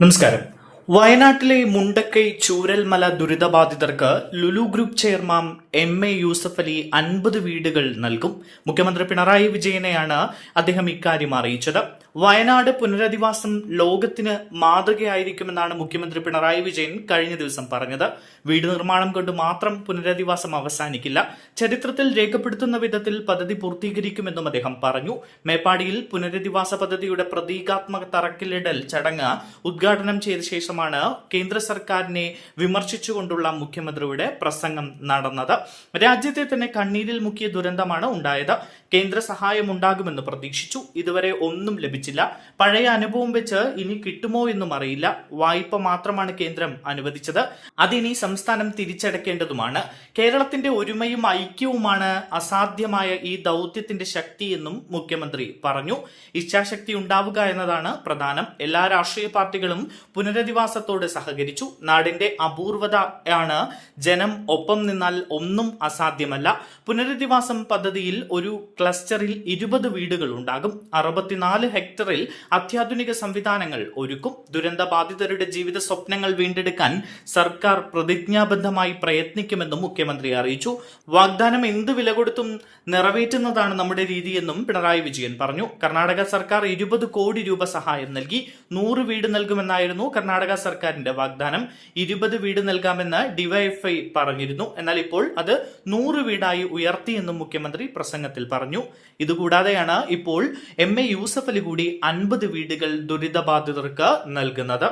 നമസ്കാരം. വയനാട്ടിലെ Mundakkai Chooralmala ദുരിതബാധിതർക്ക് Lulu group chairman M A Yusuff Ali അൻപത് വീടുകൾ നൽകും. മുഖ്യമന്ത്രി പിണറായി വിജയനെയാണ് അദ്ദേഹം ഇക്കാര്യം അറിയിച്ചത്. വയനാട് പുനരധിവാസം ലോകത്തിന് മാതൃകയായിരിക്കുമെന്നാണ് മുഖ്യമന്ത്രി പിണറായി വിജയൻ കഴിഞ്ഞ ദിവസം പറഞ്ഞത്. വീട് നിർമ്മാണം കൊണ്ട് മാത്രം പുനരധിവാസം അവസാനിക്കില്ല. ചരിത്രത്തിൽ രേഖപ്പെടുത്തുന്ന വിധത്തിൽ പദ്ധതി പൂർത്തീകരിക്കുമെന്നും അദ്ദേഹം പറഞ്ഞു. മേപ്പാടിയിൽ പുനരധിവാസ പദ്ധതിയുടെ പ്രതീകാത്മക തറക്കില്ലിടൽ ചടങ്ങ് ഉദ്ഘാടനം ചെയ്ത ശേഷമാണ് കേന്ദ്ര സർക്കാരിനെ വിമർശിച്ചുകൊണ്ടുള്ള മുഖ്യമന്ത്രിയുടെ പ്രസംഗം നടന്നത്. രാജ്യത്തെ തന്നെ കണ്ണീരിൽ മുക്കിയ ദുരന്തമാണ് ഉണ്ടായത്. കേന്ദ്ര സഹായമുണ്ടാകുമെന്ന് പ്രതീക്ഷിച്ചു. ഇതുവരെ ഒന്നും ലഭിച്ചില്ല പഴയ അനുഭവം വെച്ച് ഇനി കിട്ടുമോ എന്നും അറിയില്ല. വായ്പ മാത്രമാണ് കേന്ദ്രം അനുവദിച്ചത്. അതിനി സംസ്ഥാനം തിരിച്ചടക്കേണ്ടതുമാണ്. കേരളത്തിന്റെ ഒരുമയും ഐക്യവുമാണ് അസാധ്യമായ ഈ ദൗത്യത്തിന്റെ ശക്തി എന്നും മുഖ്യമന്ത്രി പറഞ്ഞു. ഇച്ഛാശക്തി ഉണ്ടാവുക എന്നതാണ് പ്രധാനം. എല്ലാ രാഷ്ട്രീയ പാർട്ടികളും പുനരധിവാസത്തോട് സഹകരിച്ചു. നാടിന്റെ അപൂർവതയാണ് ജനം ഒപ്പം നിന്നാൽ ഒന്നും അസാധ്യമല്ല. പുനരധിവാസം പദ്ധതിയിൽ ഒരു ക്ലസ്റ്ററിൽ ഇരുപത് വീടുകൾ ഉണ്ടാകും. അറുപത്തിനാല് ഹെക്ടറിൽ അത്യാധുനിക സംവിധാനങ്ങൾ ഒരുക്കും. ദുരന്ത ബാധിതരുടെ ജീവിത സ്വപ്നങ്ങൾ വീണ്ടെടുക്കാൻ സർക്കാർ പ്രതിജ്ഞാബദ്ധമായി പ്രയത്നിക്കുമെന്നും മുഖ്യമന്ത്രി അറിയിച്ചു. വാഗ്ദാനം എന്ത് വില കൊടുത്തും നിറവേറ്റുന്നതാണ് നമ്മുടെ രീതിയെന്നും പിണറായി വിജയൻ പറഞ്ഞു. കർണാടക സർക്കാർ ഇരുപത് കോടി രൂപ സഹായം നൽകി. നൂറ് വീട് നൽകുമെന്നായിരുന്നു കർണാടക സർക്കാരിന്റെ വാഗ്ദാനം. ഇരുപത് വീട് നൽകാമെന്ന് ഡിവൈഎഫ്ഐ പറഞ്ഞിരുന്നു. എന്നാൽ ഇപ്പോൾ അത് നൂറ് വീടായി ഉയർത്തിയെന്നും മുഖ്യമന്ത്രി പ്രസംഗത്തിൽ പറഞ്ഞു. ഇതുകൂടാതെയാണ് ഇപ്പോൾ എം എ യൂസഫ് അലി കൂടി അൻപത് വീടുകൾ ദുരിതബാധിതർക്ക് നൽകുന്നത്.